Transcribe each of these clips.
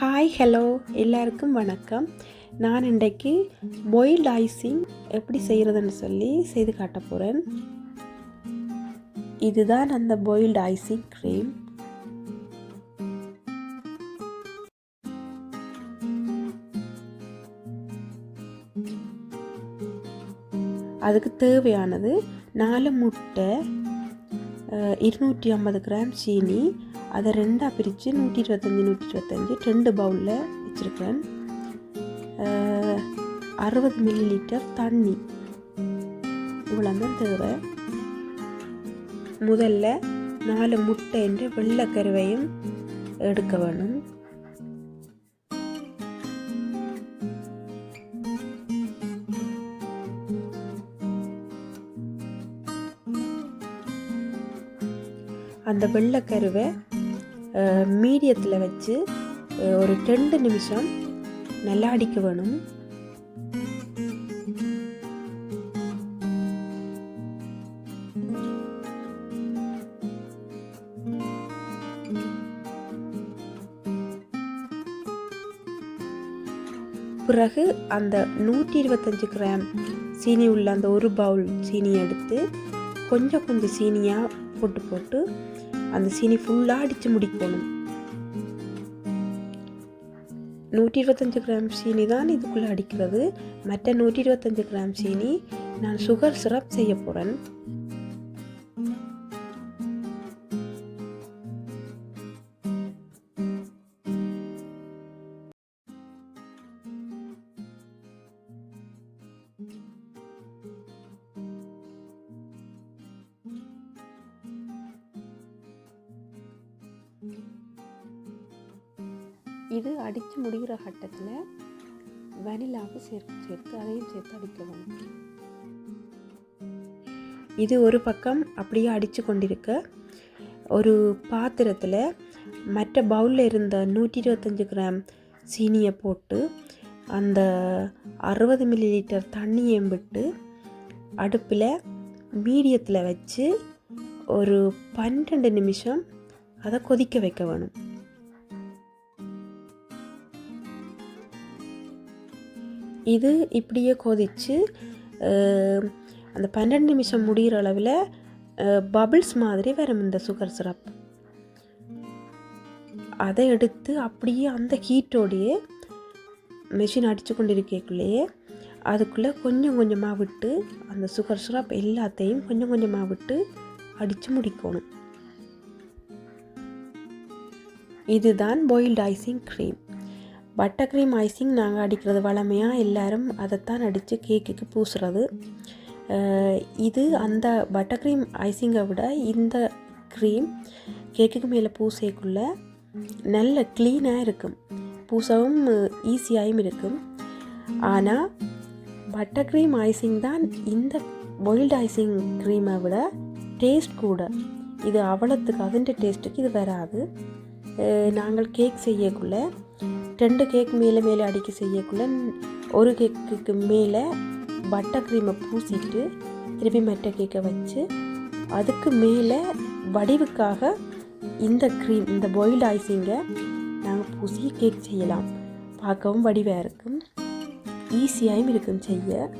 Hi hello எல்லாருக்கும் வணக்கம். நான் இன்றைக்கு பாயில்டு ஐசிங் எப்படி செய்கிறதுன்னு சொல்லி செய்து காட்ட போகிறேன் இதுதான் அந்த பாயில்டு ஐசிங் க்ரீம் அதுக்கு தேவையானது நாலு முட்டை இருநூற்றி ஐம்பது கிராம் சீனி அதை ரெண்டாக பிரித்து நூற்றி இருபத்தஞ்சி நூற்றி இருபத்தஞ்சி ரெண்டு பவுலில் வச்சுருக்கேன். அறுபது மில்லி லிட்டர் தண்ணி. இவ்வளோ தான் தேவை. முதல்ல நாலு முட்டை என்று வெள்ளைக்கருவையும் எடுக்க வேணும். அந்த வெள்ளைக்கருவை மீடியத்தில் வச்சு ஒரு ரெண்டு நிமிஷம் நல்லா அடிக்க வேணும். பிறகு அந்த நூற்றி இருபத்தஞ்சு கிராம் சீனி உள்ள அந்த ஒரு பவுல் சீனி எடுத்து கொஞ்சம் கொஞ்சம் சீனியாக போட்டு போட்டு அந்த சீனி ஃபுல்லாக அடித்து முடிக்கணும். நூற்றி இருபத்தஞ்சு கிராம் சீனி தான் இதுக்குள்ளே அடிக்கிறது. மற்ற நூற்றி இருபத்தஞ்சு கிராம் சீனி நான் சுகர் சிரப் செய்ய போகிறேன் இது அடித்து முடிகிற கட்டத்தில் வெனிலாவுக்கு சேர்த்து சேர்த்து அதையும் சேர்த்து அடிக்கவும் இது ஒரு பக்கம் அப்படியே அடித்து கொண்டிருக்க ஒரு பாத்திரத்தில் மற்ற பவுலில் இருந்த நூற்றி இருபத்தஞ்சி கிராம் சீனியை போட்டு அந்த அறுபது மில்லி லிட்டர் தண்ணியையும் விட்டு அடுப்பில் மீடியத்தில் வச்சு ஒரு பன்னெண்டு நிமிஷம் அதை கொதிக்க வைக்க வேணும். இது இப்படியே கொதித்து அந்த பன்னெண்டு நிமிஷம் முடிகிற அளவில் பபிள்ஸ் மாதிரி வரும் இந்த சுகர் சிரப் அதை எடுத்து அப்படியே அந்த ஹீட்டோடையே மெஷின் அடித்து கொண்டிருக்கக்குள்ளேயே அதுக்குள்ளே கொஞ்சம் கொஞ்சமாக விட்டு அந்த சுகர் சிரப் எல்லாத்தையும் கொஞ்சம் கொஞ்சமாக விட்டு அடித்து முடிக்கணும். இதுதான் boiled icing cream butter cream icing நாங்கள் அடிக்கிறது வளமையாக எல்லாரும் அதைத்தான் அடித்து கேக்குக்கு பூசுறது. இது அந்த பட்டர் க்ரீம் ஐசிங்கை விட இந்த க்ரீம் கேக்குக்கு மேலே பூசைக்குள்ள நல்ல க்ளீனாக இருக்கும். பூசவும் ஈஸியாகவும் இருக்கும். ஆனால் பட்டர் க்ரீம் ஐசிங் தான் இந்த பாயில்டு ஐசிங் க்ரீமை விட டேஸ்ட் கூட. இது அவ்வளோத்துக்கு அதன் டேஸ்ட்டுக்கு இது வராது. நாங்கள் கேக் செய்யக்குள்ள ரெண்டு கேக் மேலே மேலே அடிக்க செய்யக்குள்ள ஒரு கேக்குக்கு மேலே பட்டர் க்ரீமை பூசிட்டு திருப்பி மற்ற கேக்கை வச்சு அதுக்கு மேலே வடிவுக்காக இந்த க்ரீம் இந்த பாயில்டு ஐசிங்கை நாங்கள் பூசி கேக் செய்யலாம். பார்க்கவும் வடிவாக இருக்கும். ஈஸியாகவும் இருக்கும் செய்ய.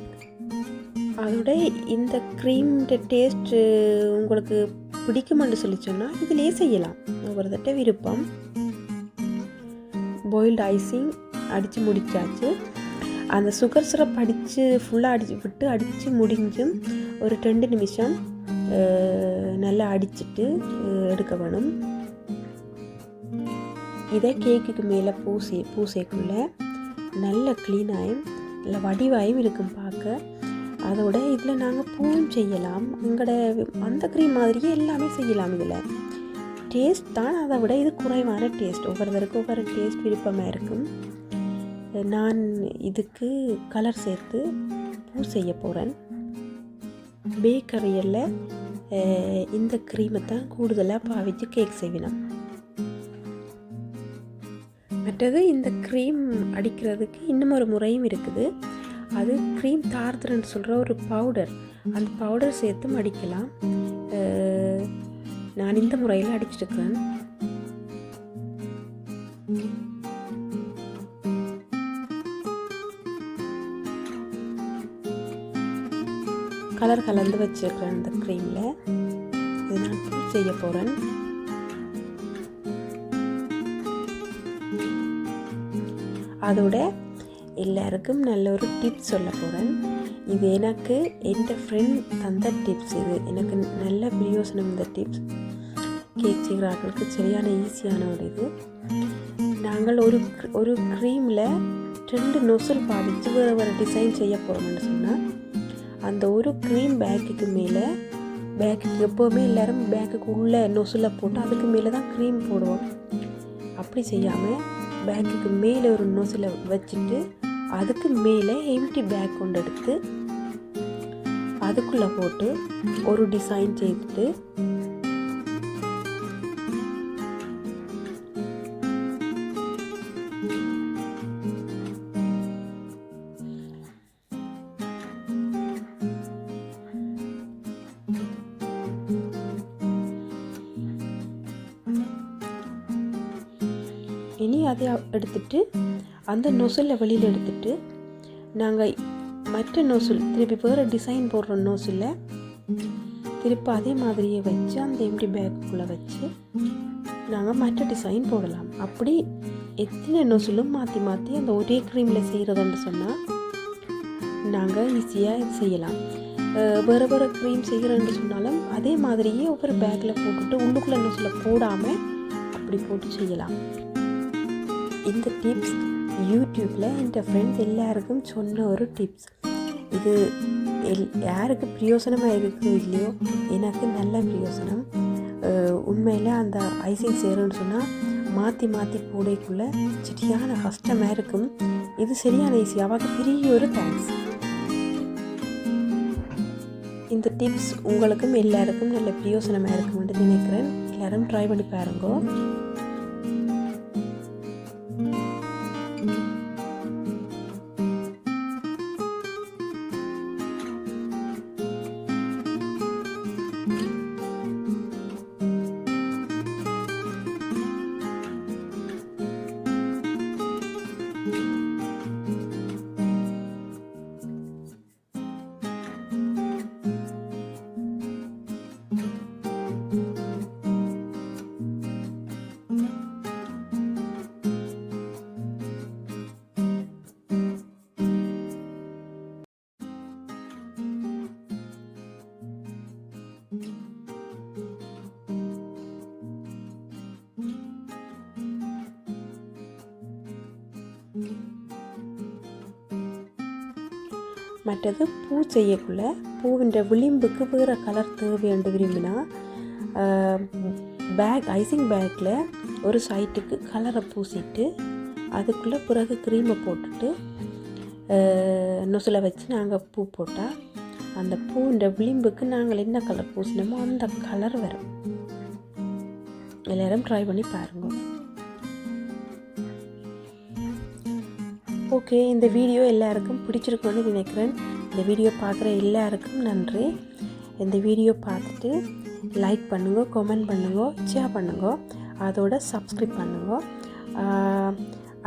அதோட இந்த க்ரீம்ட டேஸ்ட்டு உங்களுக்கு பிடிக்குமென்று சொல்லி சொன்னால் இதிலே செய்யலாம். ஒவ்வொருத்தட்ட விருப்பம். பாயில்டு ஐசிங் அடித்து முடிச்சாச்சு. அந்த சுகர் சிரப் அடித்து ஃபுல்லாக அடிச்சு விட்டு அடித்து முடிஞ்சும் ஒரு ரெண்டு நிமிஷம் நல்லா அடிச்சிட்டு எடுக்க வேணும். இதை கேக்குக்கு மேலே பூசி பூசைக்குள்ளே நல்ல க்ளீனாயும் நல்ல வடிவாயும் இருக்கும் பார்க்க. அதோட இதில் நாங்கள் பூவும் செய்யலாம். எங்களோட அந்த க்ரீம் மாதிரியே எல்லாமே செய்யலாம் இதில். டேஸ்ட் தான் அதை விட இது குறைவான டேஸ்ட் ஒவ்வொருத்தருக்கும் ஒவ்வொரு டேஸ்ட் விருப்பமாக இருக்கும். நான் இதுக்கு கலர் சேர்த்து பூ செய்ய போகிறேன் பேக்கரியில் இந்த க்ரீமை தான் கூடுதலாக பாவிச்சு கேக் செய்வினோம் மற்றது இந்த க்ரீம் அடிக்கிறதுக்கு இன்னும் ஒரு முறையும் இருக்குது. அது க்ரீம் தார்தரன்னு சொல்கிற ஒரு பவுடர் அந்த பவுடர் சேர்த்து அடிக்கலாம் நான் இந்த முறையில் அடிச்சிருக்கேன். கலர் கலந்து வச்சுருக்கிறேன் இந்த க்ரீமில் இது நான் டூப் செய்ய போகிறேன் அதோட எல்லாருக்கும் நல்ல ஒரு டிப்ஸ் சொல்ல போகிறேன் இது எனக்கு என் ஃப்ரெண்ட் தந்த டிப்ஸ் இது. எனக்கு நல்ல பிரயோசனம் இந்த டிப்ஸ் கேக் செய்கிறார்களுக்கு சரியான ஈஸியான ஒரு இது. நாங்கள் ஒரு ஒரு க்ரீமில் ரெண்டு நொசல் பாதித்து வேறு வேறு டிசைன் செய்ய போகிறோம்னு சொன்னால் அந்த ஒரு க்ரீம் பேக்குக்கு மேலே பேக்குக்கு எப்போவுமே எல்லோரும் பேக்குக்கு உள்ளே நொசலை போட்டு அதுக்கு மேலே தான் க்ரீம் போடுவோம். அப்படி செய்யாமல் பேக்குக்கு மேலே ஒரு நொசலை வச்சுட்டு அதுக்கு மேலே எம்டி பேக் கொண்டு எடுத்து அதுக்குள்ளே போட்டு ஒரு டிசைன் செய்துட்டு அதை எடுத்துட்டு அந்த நொசலை வெளியில் எடுத்துட்டு நாங்கள் மற்ற நோசில் திருப்பி வேறு டிசைன் போடுற நோசில் திருப்பி அதே மாதிரியே வச்சு அந்த எம்டி பேக்குள்ளே வச்சு நாங்கள் மற்ற டிசைன் போடலாம். அப்படி எத்தனை நோசிலும் மாற்றி மாற்றி அந்த ஒரே க்ரீமில் செய்கிறதுன்னு சொன்னால் நாங்கள் ஈஸியாக செய்யலாம். வேறு வேறு க்ரீம் செய்கிறேன்னு சொன்னாலும் அதே மாதிரியே ஒவ்வொரு பேக்கில் போட்டுட்டு உள்ளுக்குள்ளே நோசில் போடாமல் அப்படி போட்டு செய்யலாம். இந்த டிப்ஸ் யூடியூப்பில் என் ஃப்ரெண்ட்ஸ் எல்லாருக்கும் சொன்ன ஒரு டிப்ஸ் இது எல் யாருக்கு பிரயோசனமாக இருக்குதோ இல்லையோ எனக்கு நல்ல பிரயோசனம். உண்மையில் அந்த ஐசிங் சேரும்னு சொன்னால் மாற்றி மாற்றி போடைக்குள்ளே சரியான கஷ்டமாக இருக்கும். இது சரியான ஈஸி அவருக்கு பெரிய ஒரு தேங்க்ஸ் இந்த டிப்ஸ் உங்களுக்கும் எல்லாருக்கும் நல்ல பிரயோசனமாக இருக்கும்னு நினைக்கிறேன். எல்லோரும் ட்ரை பண்ணி பாருங்கோ. மற்றது பூ செய்யக்குள்ள பூவின்ற விளிம்புக்கு வேறு கலர் தேவையென்று விரும்பினா பேக் ஐசிங் பேக்கில் ஒரு சைட்டுக்கு கலரை பூசிட்டு அதுக்குள்ளே பிறகு க்ரீமை போட்டுட்டு நொசில் வச்சு நாங்கள் பூ போட்டால் அந்த பூன்ற விளிம்புக்கு நாங்கள் என்ன கலர் பூசினோமோ அந்த கலர் வரும். எல்லோரும் ட்ரை பண்ணி பாருங்கள் ஓகே இந்த வீடியோ எல்லாருக்கும் பிடிச்சிருக்குன்னு நினைக்கிறேன். இந்த வீடியோ பார்க்குற எல்லாருக்கும் நன்றி. இந்த வீடியோ பார்த்துட்டு லைக் பண்ணுங்க கமெண்ட் பண்ணுங்க ஷேர் பண்ணுங்க. அதோட சப்ஸ்கிரைப் பண்ணுங்க.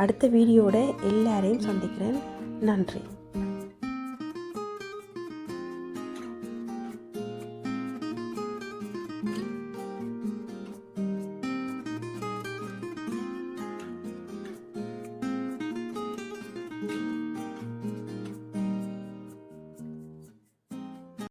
அடுத்த வீடியோட எல்லாரையும் சந்திக்கிறேன். நன்றி.